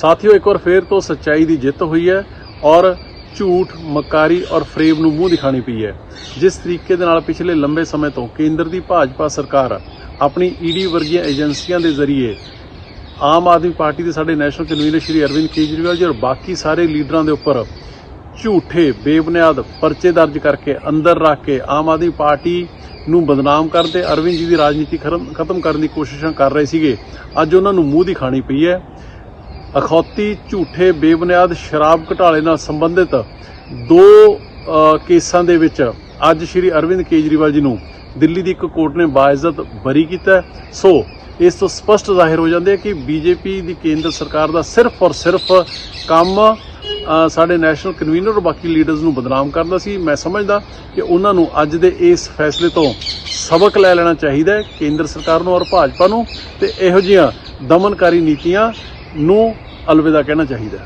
ਸਾਥੀਓ, ਇੱਕ ਵਾਰ ਫੇਰ ਤੋਂ ਸੱਚਾਈ ਦੀ ਜਿੱਤ ਹੋਈ ਹੈ ਔਰ ਝੂਠ, ਮਕਾਰੀ ਔਰ ਫਰੇਬ ਨੂੰ ਮੂੰਹ ਦਿਖਾਣੀ ਪਈ ਹੈ। ਜਿਸ ਤਰੀਕੇ ਦੇ ਨਾਲ ਪਿਛਲੇ ਲੰਬੇ ਸਮੇਂ ਤੋਂ ਕੇਂਦਰ ਦੀ ਭਾਜਪਾ ਸਰਕਾਰ ਆਪਣੀ ਈਡੀ ਵਰਗੀਆਂ ਏਜੰਸੀਆਂ ਦੇ ਜ਼ਰੀਏ ਆਮ ਆਦਮੀ ਪਾਰਟੀ ਦੇ ਸਾਡੇ ਨੈਸ਼ਨਲ ਕਨਵੀਨਰ ਸ਼੍ਰੀ ਅਰਵਿੰਦ ਕੇਜਰੀਵਾਲ ਜੀ ਔਰ ਬਾਕੀ ਸਾਰੇ ਲੀਡਰਾਂ ਦੇ ਉੱਪਰ ਝੂਠੇ, ਬੇਬੁਨਿਆਦ ਪਰਚੇ ਦਰਜ ਕਰਕੇ ਅੰਦਰ ਰੱਖ ਕੇ ਆਮ ਆਦਮੀ ਪਾਰਟੀ ਨੂੰ ਬਦਨਾਮ ਕਰਦੇ ਅਰਵਿੰਦ ਜੀ ਦੀ ਰਾਜਨੀਤੀ ਖਰਮ- ਖਤਮ ਕਰਨ ਦੀ ਕੋਸ਼ਿਸ਼ਾਂ ਕਰ ਰਹੇ ਸੀਗੇ। ਅੱਜ ਉਹਨਾਂ ਨੂੰ ਮੂੰਹ ਦਿਖਾਣੀ ਪਈ ਹੈ। ਅਖੌਤੀ ਝੂਠੇ ਬੇਬੁਨਿਆਦ ਸ਼ਰਾਬ ਘਟਾਲੇ ਨਾਲ ਸੰਬੰਧਿਤ ਦੋ ਕੇਸਾਂ ਦੇ ਵਿੱਚ ਅੱਜ ਸ਼੍ਰੀ ਅਰਵਿੰਦ ਕੇਜਰੀਵਾਲ ਜੀ ਨੂੰ ਦਿੱਲੀ ਦੀ ਇੱਕ ਕੋਰਟ ਨੇ ਬਾਇਜ਼ਤ ਬਰੀ ਕੀਤਾ ਸੋ, ਇਸ ਤੋਂ ਸਪਸ਼ਟ ਜ਼ਾਹਿਰ ਹੋ ਜਾਂਦੇ ਹੈ ਕਿ ਬੀਜੇਪੀ ਦੀ ਕੇਂਦਰ ਸਰਕਾਰ ਦਾ ਸਿਰਫ ਔਰ ਸਿਰਫ ਕੰਮ ਸਾਡੇ ਨੈਸ਼ਨਲ ਕਨਵੀਨਰ ਔਰ ਬਾਕੀ ਲੀਡਰਸ ਨੂੰ ਬਦਨਾਮ ਕਰਦਾ ਸੀ। ਮੈਂ ਸਮਝਦਾ ਕਿ ਉਹਨਾਂ ਨੂੰ ਅੱਜ ਦੇ ਇਸ ਫੈਸਲੇ ਤੋਂ ਸਬਕ ਲੈ ਲੈਣਾ ਚਾਹੀਦਾ ਹੈ, ਕੇਂਦਰ ਸਰਕਾਰ ਨੂੰ ਔਰ ਭਾਜਪਾ ਨੂੰ। ਤੇ ਇਹੋ ਜਿਹੀਆਂ ਦਮਨਕਾਰੀ ਨੀਤੀਆਂ ਨੂੰ ਅਲਵਿਦਾ ਕਹਿਣਾ ਚਾਹੀਦਾ